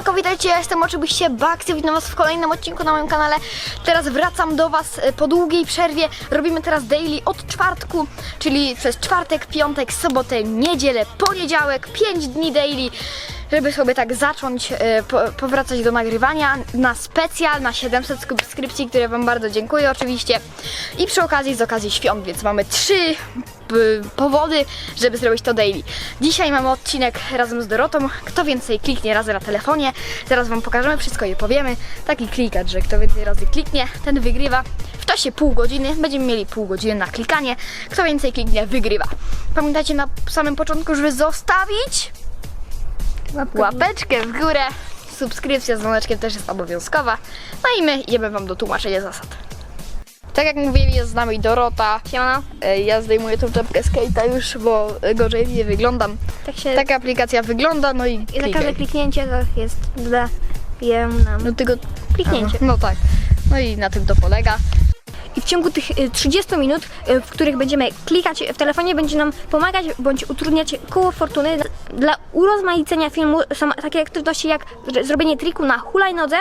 Siemanko, witajcie, ja jestem oczywiście Baxi, witam was w kolejnym odcinku na moim kanale. Teraz wracam do was e, po długiej przerwie. Robimy teraz daily od czwartku, czyli przez czwartek, piątek, sobotę, niedzielę, poniedziałek, 5 dni daily, żeby sobie tak zacząć e, po, powracać do nagrywania na specjal, na 700 subskrypcji, które wam bardzo dziękuję oczywiście. I przy okazji, z okazji świąt, więc mamy trzy powody, żeby zrobić to daily. Dzisiaj mamy odcinek razem z Dorotą. Kto więcej kliknie razy na telefonie, zaraz Wam pokażemy wszystko i powiemy. Taki klikacz, że kto więcej razy kliknie, ten wygrywa. W czasie pół godziny będziemy mieli pół godziny na klikanie. Kto więcej kliknie, wygrywa. Pamiętajcie na samym początku, żeby zostawić łapeczkę w górę. Subskrypcja z dzwoneczkiem też jest obowiązkowa. No i my idziemy Wam do tłumaczenia zasad. Tak jak mówili, jest z nami Dorota. Siema. E, Ja zdejmuję tą czapkę skate'a już, bo gorzej nie wyglądam. Tak się. Taka aplikacja wygląda, no i I za każde kliknięcie to jest daje nam No tylko kliknięcie. No tak. No i na tym to polega. I w ciągu tych y, 30 minut, y, w których będziemy klikać w telefonie, będzie nam pomagać bądź utrudniać koło fortuny. Dla urozmaicenia filmu są takie aktywności jak zr- zrobienie triku na hulajnodze,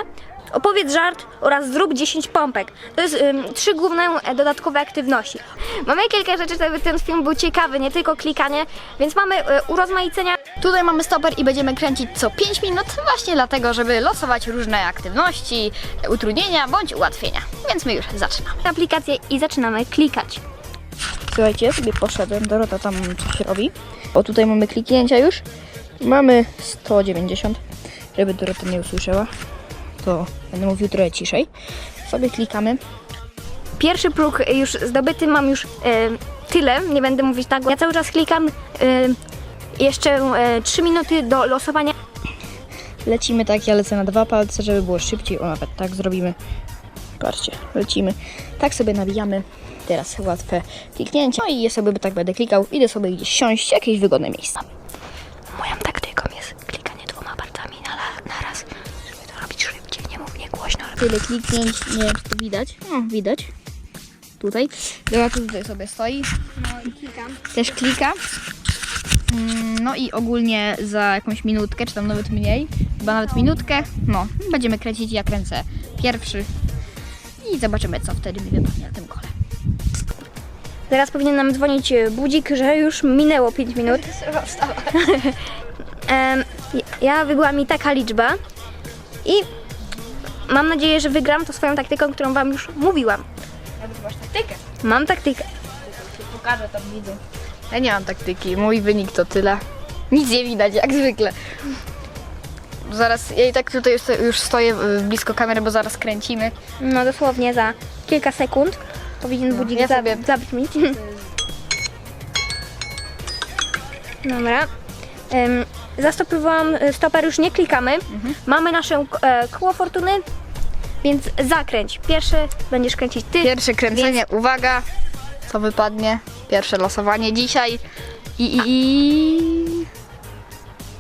opowiedz żart oraz zrób 10 pompek. To jest ym, trzy główne e, dodatkowe aktywności. Mamy kilka rzeczy, żeby ten film był ciekawy, nie tylko klikanie, więc mamy y, urozmaicenia Tutaj mamy stoper i będziemy kręcić co 5 minut, właśnie dlatego, żeby losować różne aktywności, utrudnienia bądź ułatwienia. Więc my już zaczynamy. aplikację i zaczynamy klikać. Słuchajcie, ja sobie poszedłem, Dorota tam coś robi. O, tutaj mamy kliknięcia już. Mamy 190, żeby Dorota nie usłyszała. To będę mówił trochę ciszej. Sobie klikamy. Pierwszy próg już zdobyty, mam już e, tyle, nie będę mówić tak. Ja cały czas klikam e, jeszcze e, 3 minuty do losowania. Lecimy tak, ja lecę na dwa palce, żeby było szybciej. O, nawet tak zrobimy. Patrzcie, lecimy. Tak sobie nawijamy. Teraz łatwe kliknięcie. No i ja sobie tak będę klikał. Idę sobie gdzieś siąść, jakieś wygodne miejsce. Moją taktyką Tyle kliknięć, nie wiem czy to widać. No, widać. Tutaj. Dobra, tu tutaj sobie stoi. no i klikam. Też klika. Mm, No i ogólnie za jakąś minutkę, czy tam nawet mniej, chyba nawet minutkę, no, będziemy kręcić, ja kręcę pierwszy i zobaczymy, co wtedy mi wypadnie na tym kole. Zaraz powinien nam dzwonić e, budzik, że już minęło 5 minut. Ja wybyła mi taka liczba i mam nadzieję, że wygram to swoją taktyką, którą wam już mówiłam. Masz taktykę. Mam taktykę. Pokażę tam widzę. Ja nie mam taktyki, mój wynik to tyle. Nic nie widać, jak zwykle. Zaraz, ja i tak tutaj już- już stoję y, blisko kamery, bo zaraz kręcimy. No dosłownie za kilka sekund powinien budzik ja za, sobie- zabrzmieć. Dobra. Zastopowałam e, stoper, już nie klikamy. Mhm. Mamy nasze e, koło fortuny, więc zakręć. Pierwszy będziesz kręcić ty. Pierwsze kręcenie, uwaga, co wypadnie. Pierwsze losowanie dzisiaj. I, i, i...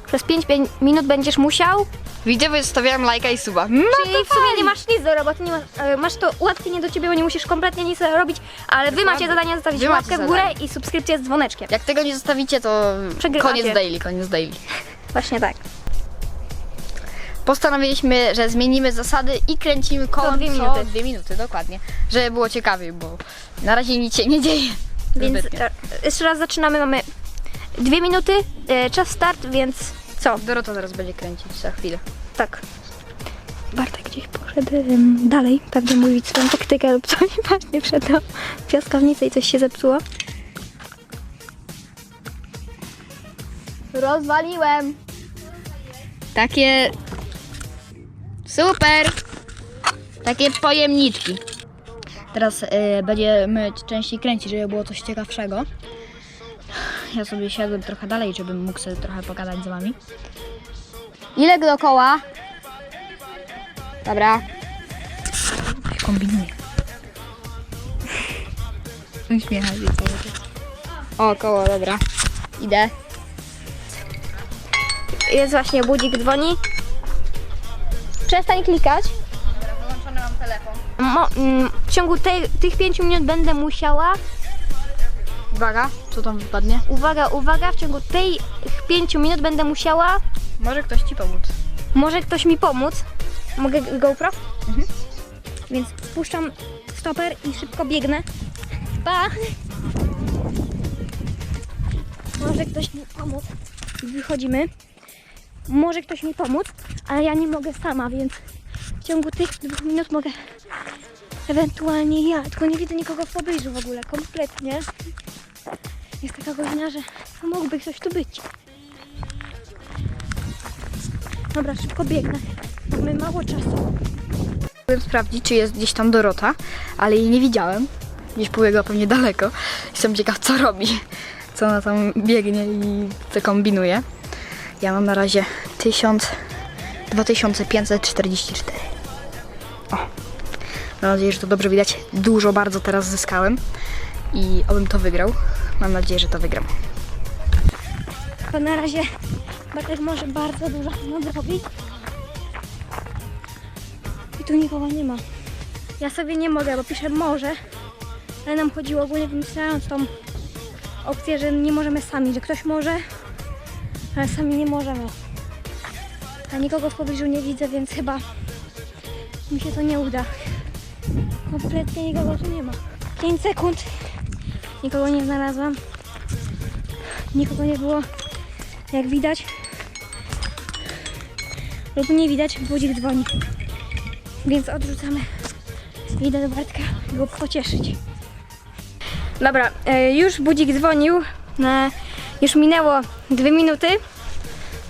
Przez 5 minut będziesz musiał. Widzowie zostawiałem lajka i suba. No Czyli to w sumie fajnie. nie masz nic do roboty, nie masz, e, masz to ułatwienie do ciebie, bo nie musisz kompletnie nic robić, ale wy Dokładnie. macie zadanie zostawić Wy łapkę w górę zadanie. i subskrypcję z dzwoneczkiem. Jak tego nie zostawicie, to Przegrywacie. koniec daily, koniec daily. Właśnie tak. Postanowiliśmy, że zmienimy zasady i kręcimy koło Co dwie minuty. dwie minuty, dokładnie. Żeby było ciekawiej, bo na razie nic się nie dzieje. Więc Zbytnio. e, jeszcze raz zaczynamy, mamy dwie minuty, e, czas start, więc co? Dorota zaraz będzie kręcić za chwilę. Tak. Bartek gdzieś poszedł em, dalej, pewnie mówić swoją taktykę lub coś, właśnie wszedł do piaskownicy i coś się zepsuło. Rozwaliłem. Takie super. Takie pojemniczki. Teraz y, będziemy częściej kręcić, żeby było coś ciekawszego. Ja sobie siadłem trochę dalej, żebym mógł sobie trochę pogadać z wami. Ile dookoła? Dobra. Kombinuję. Uśmiecha się. O, koło, dobra. Idę. Jest właśnie budzik dzwoni. Przestań klikać. Wyłączony mam telefon. Mo, mm, w ciągu tej, tych pięciu minut będę musiała, Uwaga, co tam wypadnie? uwaga, uwaga, w ciągu tej pięciu minut będę musiała Może ktoś ci pomóc. Może ktoś mi pomóc? Mogę GoPro? Więc spuszczam stoper i szybko biegnę. Pa! Może ktoś mi pomóc. Wychodzimy. Może ktoś mi pomóc, ale ja nie mogę sama, więc w ciągu tych dwóch minut mogę ewentualnie ja. Tylko nie widzę nikogo w pobliżu w ogóle, kompletnie. Jest taka godzina, że mógłby ktoś tu być. Dobra, szybko biegnę. Mamy mało czasu. Chciałem sprawdzić, czy jest gdzieś tam Dorota, ale jej nie widziałem. Gdzieś pobiegła pewnie daleko. Jestem ciekaw, co robi. Co ona tam biegnie i co kombinuje. Ja mam na razie 1000, 2544. O. Mam nadzieję, że to dobrze widać. Dużo bardzo teraz zyskałem i obym to wygrał. Mam nadzieję, że to wygram. To na razie Bartek może bardzo dużo nadrobić. I tu nikogo nie ma. Ja sobie nie mogę, bo piszę może, ale nam chodziło ogólnie wymyślając tą opcję, że nie możemy sami, że ktoś może, ale sami nie możemy. A nikogo w pobliżu nie widzę, więc chyba mi się to nie uda. Kompletnie nikogo tu nie ma. 5 sekund. Nikogo nie znalazłam. Nikogo nie było, jak widać. Lub nie widać, budzik dzwoni. Więc odrzucamy. Idę do Bartka go pocieszyć. Dobra, e, już budzik dzwonił. E, już minęło dwie minuty.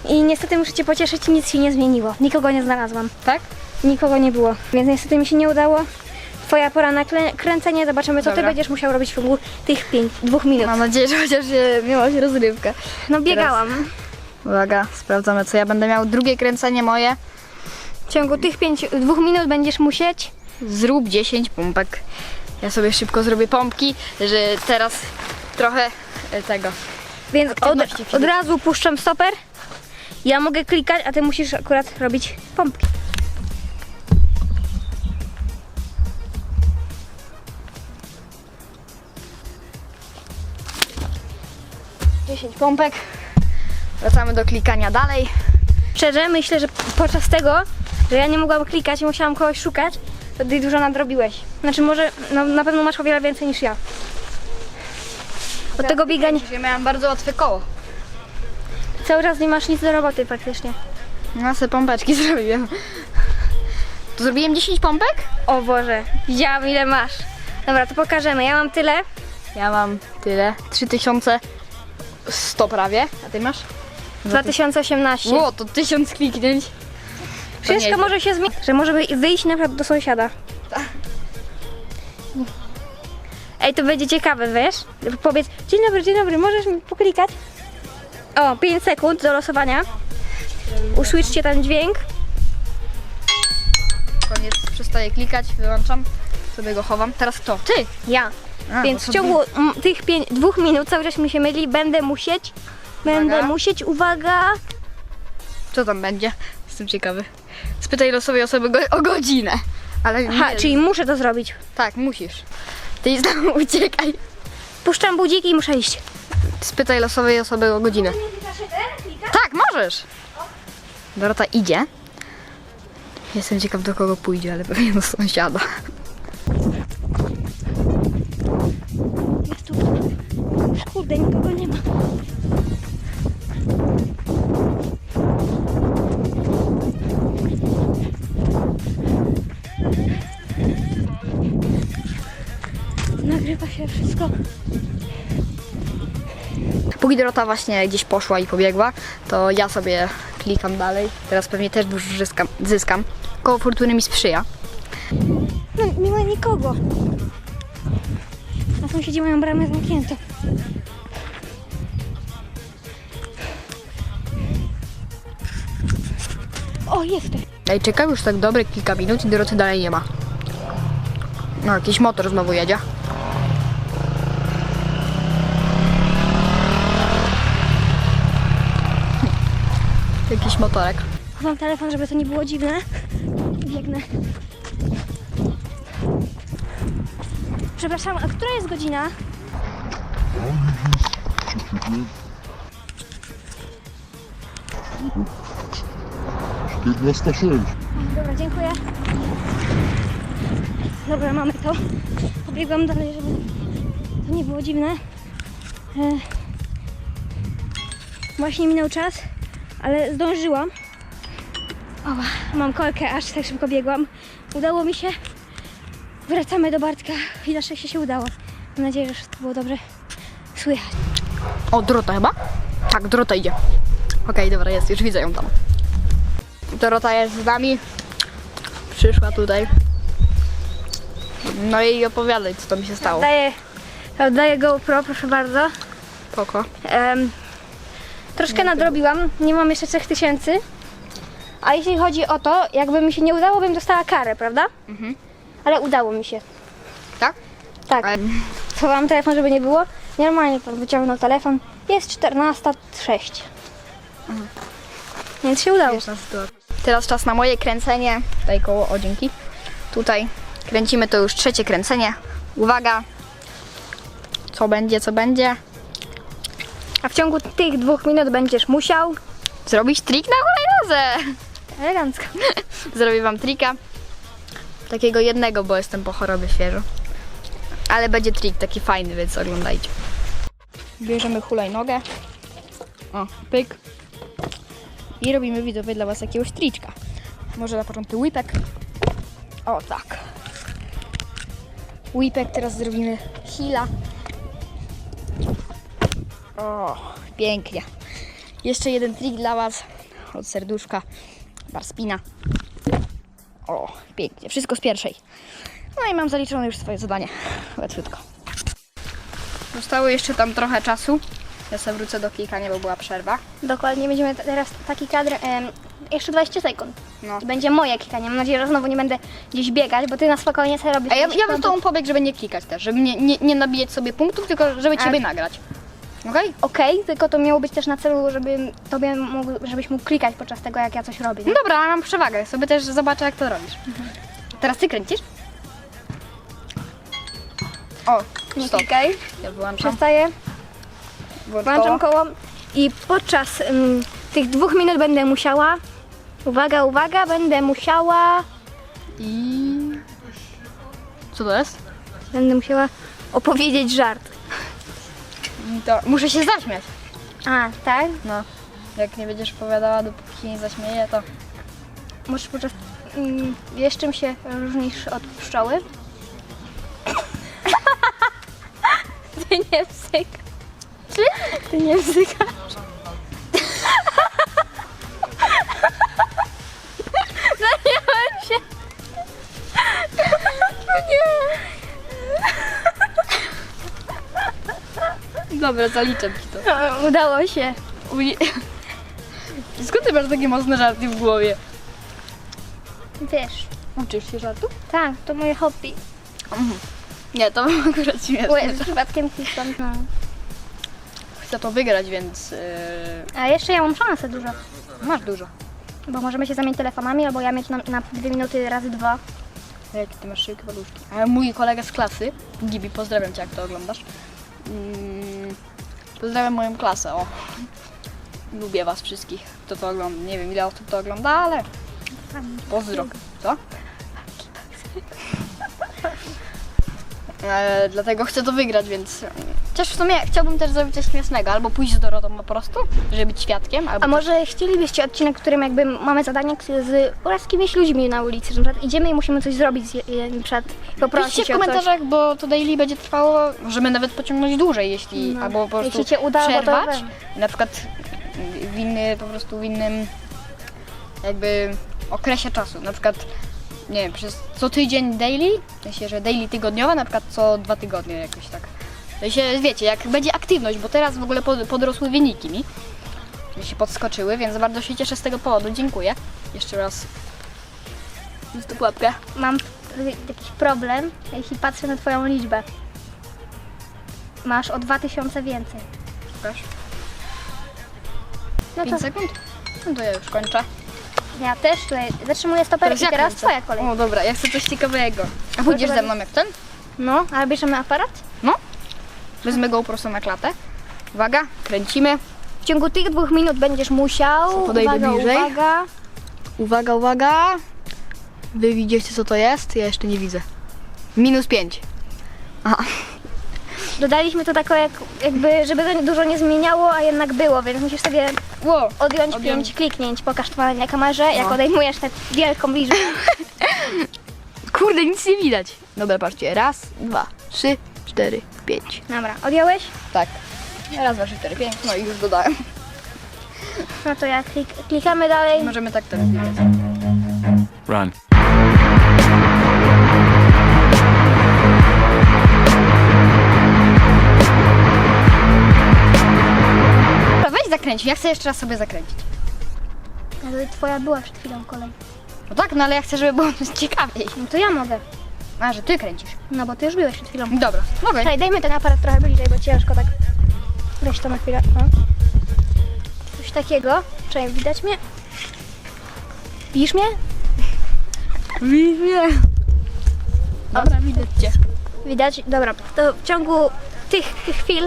I niestety muszę Cię pocieszyć, nic się nie zmieniło. Nikogo nie znalazłam. Tak? Nikogo nie było. Więc niestety mi się nie udało. Twoja pora na klę- kręcenie. Zobaczymy, co Ty Dobra. będziesz musiał robić w ciągu tych pięć, dwóch minut. Mam nadzieję, że chociaż się, miałaś rozrywkę. No biegałam. Uwaga, sprawdzamy, co ja będę miał. Drugie kręcenie moje. W ciągu tych pięć, dwóch minut będziesz musieć. Zrób 10 pompek. Ja sobie szybko zrobię pompki, że teraz trochę e, tego. Więc od, Aktywności od razu puszczam stoper. Ja mogę klikać, a ty musisz akurat robić pompki. Dziesięć pompek. Wracamy do klikania dalej. Szczerze, myślę, że podczas tego, że ja nie mogłam klikać i musiałam kogoś szukać, to ty dużo nadrobiłeś. Znaczy może, no, na pewno masz o wiele więcej niż ja. Od tego biegania Ja miałam bardzo łatwe koło. Cały czas nie masz nic do roboty praktycznie. Ja sobie pompeczki zrobiłem. To zrobiłem 10 pompek? O Boże, widziałam ile masz. Dobra, to pokażemy. Ja mam tyle. Ja mam tyle. 3100 prawie. A ty masz? 2018. Ło, to 1000 kliknięć. Wszystko nieźle. może się zmienić, że może wy- wyjść na przykład do sąsiada. Ej, to będzie ciekawe, wiesz? Powiedz, dzień dobry, dzień dobry, możesz mi poklikać? O, 5 sekund do losowania. Usłyszcie ten dźwięk. Koniec, przestaję klikać, wyłączam. Sobie go chowam. Teraz kto? Ty! Ja. A, Więc w ciągu tych pięć, dwóch minut, cały czas mi się myli, będę musieć, będę Uwaga. musieć, uwaga, Co tam będzie? Jestem ciekawy. Spytaj losowej osoby go, o godzinę. Ale Aha, nie, czyli muszę to zrobić. Tak, musisz. Ty znowu uciekaj. Puszczam budzik i muszę iść. Spytaj losowej osoby o godzinę. Tak, możesz. Dorota idzie. Jestem ciekaw do kogo pójdzie, ale pewnie do sąsiada. Jest tu. Kurde, nikogo nie ma. Nagrywa się wszystko. Póki Dorota właśnie gdzieś poszła i pobiegła, to ja sobie klikam dalej. Teraz pewnie też dużo zyskam. zyskam. Koło fortuny mi sprzyja. No, nie ma nikogo. A sąsiedzi mają bramę zamkniętą. O, jest ktoś. Ej, czekam już tak dobre kilka minut i Doroty dalej nie ma. No, jakiś motor znowu jedzie. Jakiś motorek. Chowam telefon, żeby to nie było dziwne. I Biegnę. Przepraszam, a która jest godzina? 14,6. Dobra, dziękuję. Dobra, mamy to. Pobiegłam dalej, żeby to nie było dziwne. E... Właśnie minął czas, ale zdążyłam. O, mam kolkę, aż tak szybko biegłam. Udało mi się. Wracamy do Bartka i na szczęście się udało. Mam nadzieję, że wszystko było dobrze słychać. O, Dorota chyba? Tak, Dorota idzie. Okej, dobra, jest, już widzę ją tam. Dorota jest z nami. Przyszła tutaj. No i opowiadaj, co tam się stało. Daję, daję GoPro, proszę bardzo. Poko. Em, troszkę nadrobiłam, nie mam jeszcze 3000. A jeśli chodzi o to, jakby mi się nie udało, bym dostała karę, prawda? Mhm. Ale udało mi się. Tak? Tak. Ale- Schowałam telefon, żeby nie było. Normalnie pan wyciągnął telefon. Jest 14.06. Więc się udało. Teraz czas na moje kręcenie. Tutaj koło, o dzięki. Tutaj kręcimy to już trzecie kręcenie. Uwaga. Co będzie, co będzie. A w ciągu tych dwóch minut będziesz musiał. Zrobić trik na hulajnodze. Elegancko. Zrobię wam trika. Takiego jednego, bo jestem po chorobie świeżo. Ale będzie trik taki fajny, więc oglądajcie. Bierzemy hulajnogę. O, pyk. I robimy widzowie dla was jakiegoś triczka. Może na początku whipek. O, tak. Whipek, teraz zrobimy hila. O, pięknie. Jeszcze jeden trik dla was od serduszka. Barspina. O, pięknie. Wszystko z pierwszej. No i mam zaliczone już swoje zadanie. Łatwiutko. Zostało jeszcze tam trochę czasu. Ja sobie wrócę do klikania, bo była przerwa. Dokładnie będziemy teraz taki kadr. Em, jeszcze 20 sekund. No. Będzie moje klikanie. Mam nadzieję, że znowu nie będę gdzieś biegać, bo ty na spokojnie sobie robisz. A ja, jakieś ja bym z kąty. tobą pobiegł, żeby nie klikać też, żeby nie, nie, nie nabijać sobie punktów, tylko żeby ciebie nagrać. Okej? Okej, tylko to miało być też na celu, żeby tobie mógł, żebyś mógł klikać podczas tego, jak ja coś robię. No Nie? dobra, ale mam przewagę. Sobie też zobaczę, jak to robisz. Teraz ty kręcisz? O, Nie stop. klikaj. Ja wyłączam. Przestaję, Włącz włączam koło. i podczas ym, tych dwóch minut będę musiała. Uwaga, uwaga, będę musiała. I... Co to jest? Będę musiała opowiedzieć żart. To muszę się zaśmiać. A, tak? No. Jak nie będziesz opowiadała, dopóki się nie zaśmieje, to... Możesz podczas. Ym, wiesz, czym się różnisz od pszczoły? Ty nie wzykasz. Czy? Ty nie wzykasz. Dobra, zaliczę ci to. O, Udało się. Uj- Skąd ty masz takie mocne żarty w głowie? Wiesz. Uczysz się żartów? Tak, to moje hobby. Nie, to akurat śmieszne. Ue, przypadkiem klikam. No. Chcę to wygrać, więc yy, A jeszcze ja mam szansę dużo. masz dużo. Bo możemy się zamienić telefonami, albo ja mieć na, na dwie minuty razy dwa. Jakie ty masz szybkie paluszki. A mój kolega z klasy, Gibi, pozdrawiam cię, jak to oglądasz. Mm, pozdrawiam moją klasę, o. Lubię was wszystkich, kto to ogląda. Nie wiem, ile osób to ogląda, ale pozdro. Co? E, dlatego chcę to wygrać, więc chociaż w sumie chciałbym też zrobić coś śmiesznego, albo pójść z Dorotą po prostu, żeby być świadkiem, albo A może chcielibyście odcinek, w którym jakby mamy zadanie z kimś ludźmi na ulicy, że na przykład idziemy i musimy coś zrobić, z- przykład poprosić Piszcie w o coś. komentarzach, bo to daily będzie trwało, możemy nawet pociągnąć dłużej, jeśli, No. albo po prostu Jeśli cię uda, bo to przerwać, na przykład w inny, po prostu w innym jakby okresie czasu, na przykład nie wiem, przez co tydzień daily, w sensie, że daily tygodniowa, na przykład co dwa tygodnie jakoś tak. W sensie, wiecie, jak będzie aktywność, bo teraz w ogóle pod, podrosły wyniki mi, mi się podskoczyły, więc bardzo się cieszę z tego powodu, dziękuję. Jeszcze raz. Jest łapkę. Mam y, jakiś problem, jeśli patrzę na twoją liczbę. Masz o 2000 więcej. Pokaż. No to 5 sekund? No to ja już kończę. Ja też tutaj zatrzymuję stoper i teraz twoja kolej. O dobra, ja chcę coś ciekawego. A pójdziesz ze mną jak ten? No, ale bierzemy aparat? No. Wezmę go prosto na klatę. Uwaga, kręcimy. W ciągu tych dwóch minut będziesz musiał. Podejdę uwaga, bliżej? uwaga. Uwaga, uwaga. Wy widzicie co to jest? Ja jeszcze nie widzę. Minus 5. Aha. Dodaliśmy to tako jak, jakby, żeby to dużo nie zmieniało, a jednak było, więc musisz sobie Wow. odjąć Odjąć. pięć kliknięć. Pokaż to na kamerze, jak No. odejmujesz tę wielką liczbę. Kurde, nic nie widać. Dobra, patrzcie. Raz, dwa, trzy, cztery, pięć. Dobra, odjąłeś? Tak. Raz, dwa, trzy, cztery, pięć. No i już dodałem. No to jak klik, klikamy dalej. Możemy tak teraz. Run. Zakręć. Ja chcę jeszcze raz sobie zakręcić. Ale twoja była przed chwilą kolej. No tak, no ale ja chcę, żeby było ciekawiej. No to ja mogę. A, że ty kręcisz. No bo ty już byłeś przed chwilą. Dobra, mogę. Czekaj, dajmy ten aparat trochę bliżej, bo ciężko tak. Weź to na chwilę. O. Coś takiego. Czekaj, widać mnie? Widzisz mnie? Widzę. Dobra, widać cię. Widać? Dobra, to w ciągu tych, chwil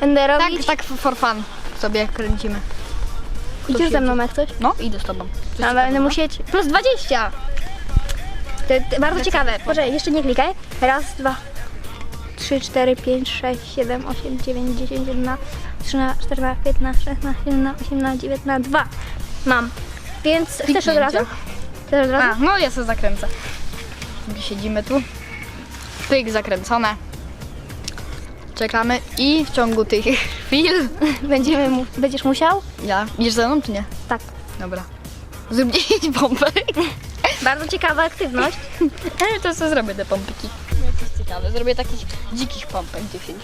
będę Tak, robić. tak for fun sobie kręcimy. Idziesz ze mną jak coś? No, idę z tobą. Coś Ale będę musieć. Plus 20! To, to bardzo ciekawe. Poczekaj, jeszcze nie klikaj. Raz, dwa, trzy, cztery, pięć, sześć, siedem, osiem, dziewięć, dziesięć, jedna, trzynaście, czternaście, piętnaście, szesnaście, siedemnaście, osiemnaście, dziewiętnaście, dwa. Mam. Więc chcesz od razu? Chcesz od A, razu? no ja sobie zakręcę. Siedzimy tu. Pyk zakręcone. Czekamy i w ciągu tych chwil... Będziemy mu, będziesz musiał? Ja, idziesz ze mną czy nie? Tak. Dobra. Zrób 10 pompek. Bardzo ciekawa aktywność. Ja to sobie zrobię te pompki. No, Jakieś ciekawe. Zrobię takich dzikich pompek 10.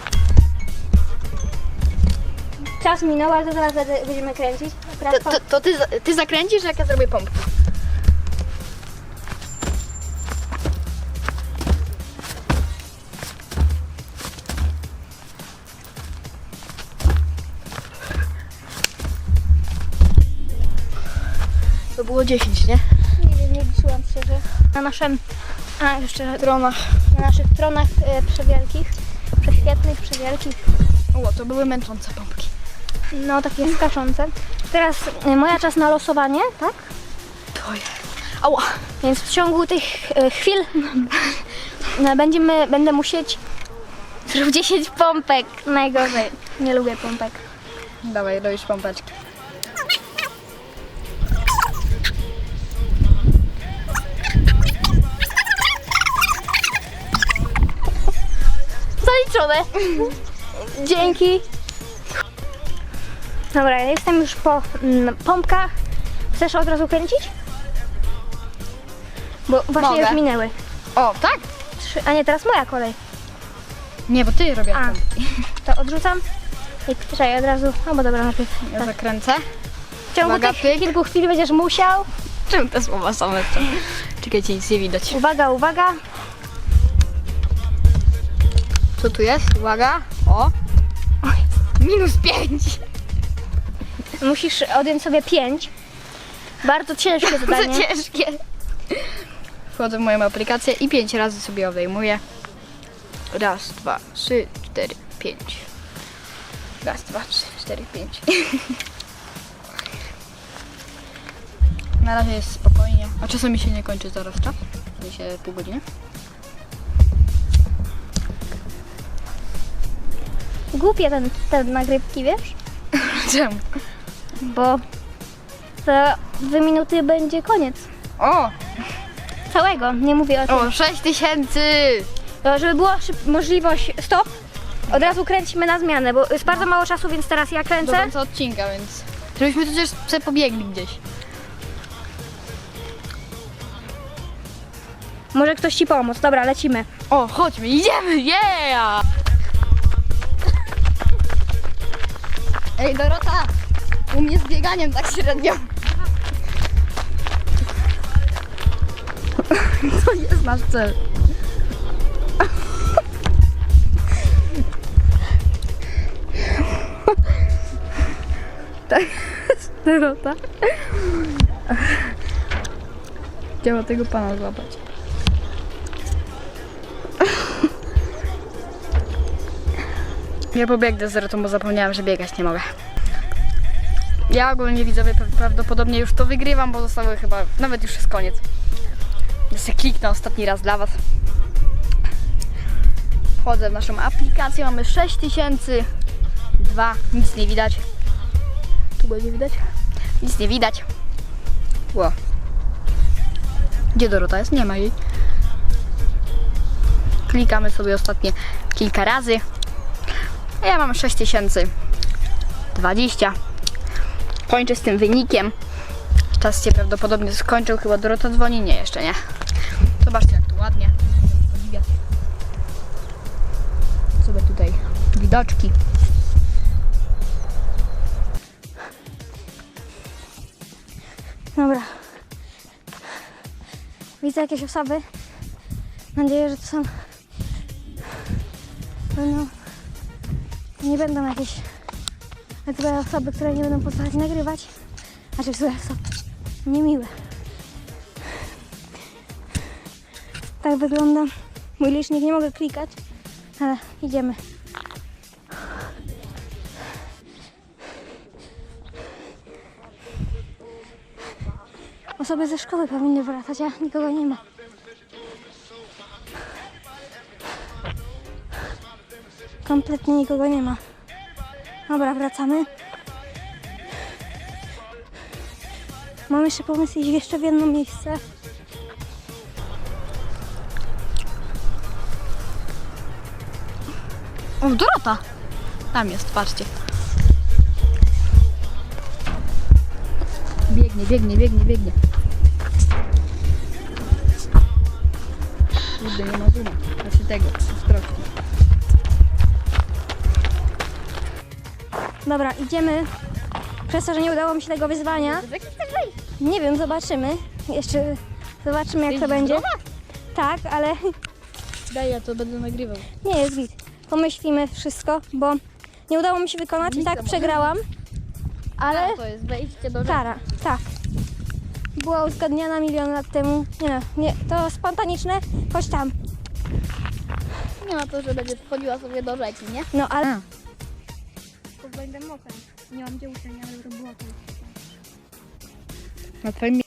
Czas minął, ale to zaraz będę- będziemy kręcić. Teraz To, to, to ty, za- ty zakręcisz, jak ja zrobię pompki. Było 10, nie? Nie wiem, nie liczyłam szczerze. Na naszym, a jeszcze Dronach. na naszych tronach e, przewielkich, prześwietnych, przewielkich, O, to były męczące pompki. no takie skaczące. Teraz e, moja czas na losowanie, tak? To jest. Ała. Więc w ciągu tych e, chwil będziemy, będę musieć zrobić 10 pompek. Najgorzej. Nie lubię pompek. Dawaj, robisz pompeczki. Dzięki. Dobra, ja jestem już po mm, pompkach. Chcesz od razu kręcić? Bo właśnie Mogę. już minęły. O, tak? Trzy, a nie, teraz moja kolej. Nie, bo ty robisz A. To odrzucam. I czekaj, od razu. No bo dobra, najpierw. Ja Tak. zakręcę. W ciągu Uwaga, tych pyk. kilku chwil będziesz musiał. Czym te słowa są jeszcze? Czekajcie, nic nie widać. Uwaga, uwaga. Co tu jest? Uwaga. O. Minus 5. Musisz odjąć sobie pięć. Bardzo ciężkie Za zadanie. ciężkie. Wchodzę w moją aplikację i 5 razy sobie odejmuję. Raz, dwa, trzy, cztery, pięć. Raz, dwa, trzy, cztery, pięć. Na razie jest spokojnie. A czasami się nie kończy zaraz czas? W się pół godziny. Głupie ten, te nagrywki, wiesz? Czemu? Bo za dwie minuty będzie koniec. O! Całego, nie mówię o tym. O, 6 tysięcy! To, żeby była szyb- możliwość stop, od razu kręcimy na zmianę, bo jest bardzo mało czasu, więc teraz ja Do kręcę. końca odcinka, więc... Żebyśmy tu też sobie pobiegli gdzieś. Może ktoś ci pomóc. Dobra, lecimy. O, chodźmy, idziemy, yeah! Ej, Dorota, u mnie z bieganiem tak średnio. To jest nasz cel. Tak Dorota. Chciała tego pana złapać. Ja pobiegnę z Dorotą, bo zapomniałam, że biegać nie mogę. Ja ogólnie widzowie pra- prawdopodobnie już to wygrywam, bo zostały chyba, nawet już jest koniec. Jeszcze kliknę ostatni raz dla Was. Wchodzę w naszą aplikację, mamy 6000 dwa, nic nie widać. Tu będzie widać? Nic nie widać. Ło. Gdzie Dorota jest? Nie ma jej. Klikamy sobie ostatnie kilka razy. A Ja mam 6020. Kończę z tym wynikiem. Czas się prawdopodobnie skończył, chyba Dorota dzwoni. Nie, jeszcze nie. Zobaczcie jak tu ładnie. Sobie tutaj widoczki. Dobra. Widzę jakieś osoby. Mam nadzieję, że to są. Będą. Nie będą jakieś. Złe osoby, które nie będą pozwalać nagrywać. Znaczy złe osoby. Niemiłe. Tak wygląda mój licznik. Nie mogę klikać, ale idziemy. Osoby ze szkoły powinny wracać, a nikogo nie ma. Kompletnie nikogo nie ma. Dobra, wracamy. Mam jeszcze pomysł iść jeszcze w jedno miejsce. O, Dorota! Tam jest, patrzcie. Biegnie, biegnie, biegnie, biegnie. Kurde, nie ma zooma. Znaczy tego, ostrożnie. Dobra, idziemy. Przez to, że nie udało mi się tego wyzwania. Nie wiem, zobaczymy. Jeszcze zobaczymy jak to będzie. Tak, ale Daj, ja to będę nagrywał. nie jest git. Pomyślimy wszystko, bo nie udało mi się wykonać i tak przegrałam. Ale to jest wejście do kara, tak. Była uzgadniana milion lat temu. Nie no, nie, to spontaniczne, chodź tam. Nie ma to, że będzie wchodziła sobie do rzeki, nie? No ale... Pod mocem. Nie mam gdzie usiąść, ale robiła Na twoim